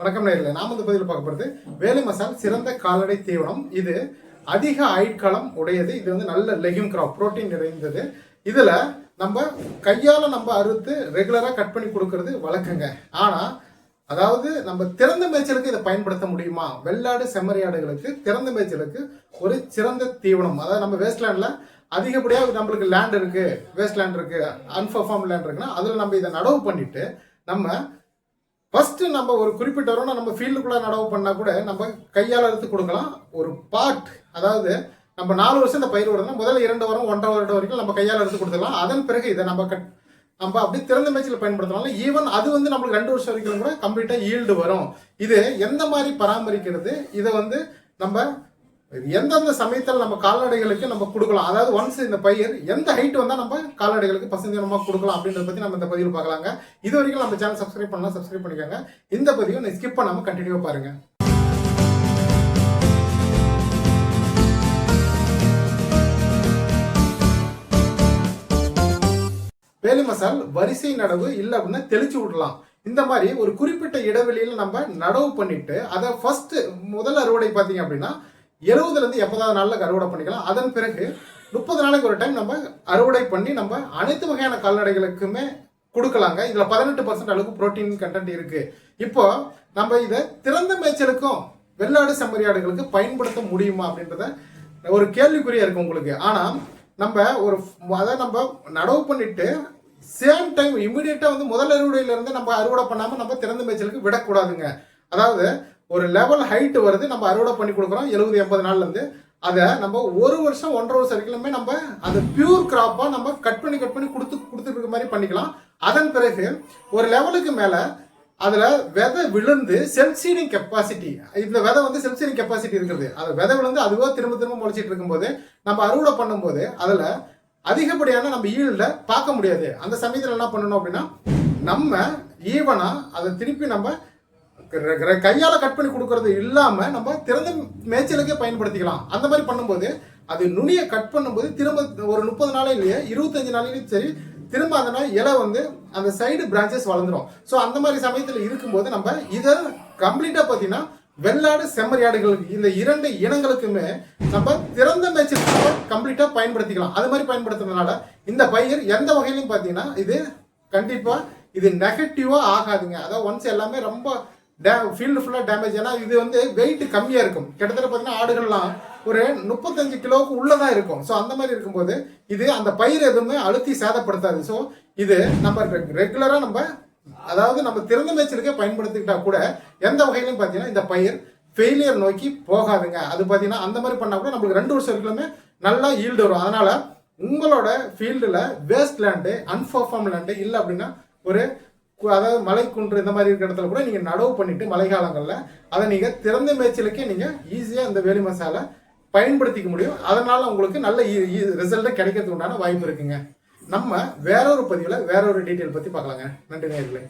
வணக்கம் நேரில் நாம் இந்த பதிவில் பார்க்க போகிறது வேலை மசால் சிறந்த கால்நடை தீவனம். இது அதிக ஆயுட்காலம் உடையது. இது வந்து நல்ல லெகிம் கிராப் புரோட்டீன் நிறைந்தது. இதில் நம்ம கையால் நம்ம அறுத்து ரெகுலராக கட் பண்ணி கொடுக்கறது வழக்கங்க. ஆனால் அதாவது நம்ம திறந்த மேய்ச்சலுக்கு இதை பயன்படுத்த முடியுமா? வெள்ளாடு செம்மறியாடுகளுக்கு திறந்த மேய்ச்சலுக்கு ஒரு சிறந்த தீவனம். அதாவது நம்ம வேஸ்ட்லேண்டில் அதிகப்படியாக நம்மளுக்கு லேண்ட் இருக்குது வேஸ்ட் லேண்ட் இருக்குது அன்பர்ஃபார்ம் லேண்ட் இருக்குன்னா அதில் நம்ம இதை நடவு பண்ணிவிட்டு நம்ம ஃபஸ்ட்டு நம்ம ஒரு குறிப்பிட்ட வரும் நம்ம ஃபீல்டுக்குள்ளே நடவு பண்ணால் கூட நம்ம கையால் எடுத்து கொடுக்கலாம். ஒரு பார்ட் அதாவது நம்ம நாலு வருஷம் இந்த பயிர் விடணும் முதல்ல இரண்டு வாரம் ஒன்றரை வருடம் வரைக்கும் நம்ம கையால் எடுத்து கொடுத்துக்கலாம் அதன் பிறகு இதை நம்ம கட் நம்ம அப்படி திறந்த மேய்ச்சல் பயன்படுத்தலாம் ஈவன் அது வந்து நம்மளுக்கு ரெண்டு வருஷம் வரைக்கும் கூட கம்ப்ளீட்டாக ஈல்டு வரும். இது எந்த மாதிரி பராமரிக்கிறது? இதை வந்து நம்ம எந்தெந்த சமயத்தில் நம்ம கால்நடைகளுக்கு நம்ம கொடுக்கலாம். அதாவது ஒன்ஸ் இந்த பயிர் எந்த ஹைட் வந்தால் நம்ம கால்நடைகளுக்கு பசுந்தீனமாக கொடுக்கலாம் அப்படின்றத பற்றி நம்ம இந்த பதிவில் பார்க்கலாங்க. இது வரைக்கும் நம்ம சேனல் சப்ஸ்கிரைப் பண்ணலாம் சப்ஸ்கிரைப் பண்ணிக்கோங்க. இந்த பதிவை நீ ஸ்கிப் பண்ணாமல் கண்டினியூவாக பாருங்கள் வேலி மசால் வரிசை நடவு இல்லை அப்படின்னா தெளிச்சு விடலாம். இந்த மாதிரி ஒரு குறிப்பிட்ட இடைவெளியில் நம்ம நடவு பண்ணிட்டு அதை ஃபர்ஸ்ட் முதல் அறுவடை பார்த்தீங்க அப்படின்னா எழுபதுலேருந்து எண்பதாவது நாளில் அறுவடை பண்ணிக்கலாம். அதன் பிறகு முப்பது நாளைக்கு ஒரு டைம் நம்ம அறுவடை பண்ணி நம்ம அனைத்து வகையான கால்நடைகளுக்குமே கொடுக்கலாங்க. இதில் பதினெட்டு பர்சன்ட் அளவுக்கு புரோட்டீன் கண்டென்ட் இருக்குது இப்போ நம்ம இதை திறந்த மேய்ச்சலுக்கும் வெள்ளாடு செம்மறியாடுகளுக்கு பயன்படுத்த முடியுமா அப்படின்றத ஒரு கேள்விக்குறியா இருக்கு உங்களுக்கு. ஆனால் நம்ம ஒரு அதை நம்ம நடவு பண்ணிட்டு சேம் டைம் இமிடியேட்டா வந்து முதல் அறுவடையிலேருந்து நம்ம அறுவடை பண்ணாமல் நம்ம திறந்த மேய்ச்சலுக்கு விடக்கூடாதுங்க. அதாவது ஒரு லெவல் ஹைட் வருது நம்ம அறுவடை பண்ணி கொடுக்குறோம் எழுபது எண்பது நாள்லேருந்து. அதை நம்ம ஒரு வருஷம் ஒன்றரை வருஷம் வரைக்குமே நம்ம அந்த பியூர் கிராப்பாக நம்ம கட் பண்ணி கட் பண்ணி கொடுத்து கொடுத்துருக்க மாதிரி பண்ணிக்கலாம். அதன் பிறகு ஒரு லெவலுக்கு மேலே அதில் விதை விழுந்து செல்ஃப் சீடிங் கெப்பாசிட்டி இந்த விதை வந்து செல்ஃப் சீடிங் கெப்பாசிட்டி இருக்குது. அது விதை விழுந்து அதுவாக திரும்ப திரும்ப முளைச்சிட்டு இருக்கும்போது நம்ம அறுவடை பண்ணும்போது அதில் அதிகப்படியான நம்ம ஈல்ட பார்க்க முடியாது. அந்த சமயத்தில் என்ன பண்ணணும் அப்படின்னா நம்ம ஈவனாக அதை திருப்பி நம்ம கையால் கட் பண்ணி கொடுக்கறது இல்லாமல் நம்ம திறந்த மேய்ச்சலுக்கே பயன்படுத்திக்கலாம். அந்த மாதிரி பண்ணும்போது அது நுனியை கட் பண்ணும்போது திரும்ப ஒரு முப்பது நாளையிலேயே இருபத்தஞ்சு நாளையிலேயும் சரி திரும்ப அந்த இலை வந்து அந்த சைடு பிரான்ச்சஸ் வளர்ந்துரும். ஸோ அந்த மாதிரி சமயத்தில் இருக்கும்போது நம்ம இதை கம்ப்ளீட்டாக பார்த்தீங்கன்னா வெள்ளாடு செம்மறியாடுகளுக்கு இந்த இரண்டு இனங்களுக்குமே நம்ம திறந்த மேய்ச்சல் கம்ப்ளீட்டாக பயன்படுத்திக்கலாம். அது மாதிரி பயன்படுத்துறதுனால இந்த பயிர் எந்த வகையிலையும் பார்த்தீங்கன்னா இது கண்டிப்பாக இது நெகட்டிவாக ஆகாதுங்க. அதாவது ஒன்ஸ் எல்லாமே ரொம்ப டே ஃபீல்டு ஃபுல்லாக டேமேஜ் ஏன்னா இது வந்து வெயிட் கம்மியாக இருக்கும். கிட்டத்தட்ட பார்த்தீங்கன்னா ஆடுகள்லாம் ஒரு முப்பத்தஞ்சு கிலோவுக்கு உள்ளே தான் இருக்கும். ஸோ அந்த மாதிரி இருக்கும்போது இது அந்த பயிர் எதுவுமே அழுத்தி சேதப்படுத்தாது. ஸோ இது நம்ம ரெகுலராக நம்ம அதாவது நம்ம திறந்த மேய்ச்சலுக்கே பயன்படுத்திக்கிட்டா கூட எந்த வகையிலும் பார்த்தீங்கன்னா இந்த பயிர் ஃபெயிலியர் நோக்கி போகாதுங்க. அது பார்த்தீங்கன்னா அந்த மாதிரி பண்ணால் கூட நம்மளுக்கு ரெண்டு வருஷம் வரைக்குமே நல்லா ஈல்டு வரும். அதனால் உங்களோட ஃபீல்டில் வேஸ்ட் லேண்டு அன்பர்ஃபார்ம் லேண்டு இல்லை அப்படின்னா ஒரு அதாவது மலை குன்று இந்த மாதிரி இருக்கிற இடத்துல கூட நீங்கள் நடவு பண்ணிட்டு மழை காலங்களில் அதை நீங்கள் திறந்த மேய்ச்சலுக்கே நீங்கள் ஈஸியாக இந்த வேலி மசாலை பயன்படுத்திக்க முடியும். அதனால் உங்களுக்கு நல்ல ரிசல்ட்டை கிடைக்கிறதுக்கு உண்டான வாய்ப்பு இருக்குங்க. நம்ம வேற ஒரு பதிவில் வேற ஒரு டீட்டெயில் பற்றி பார்க்கலாங்க. நன்றி நேர்களே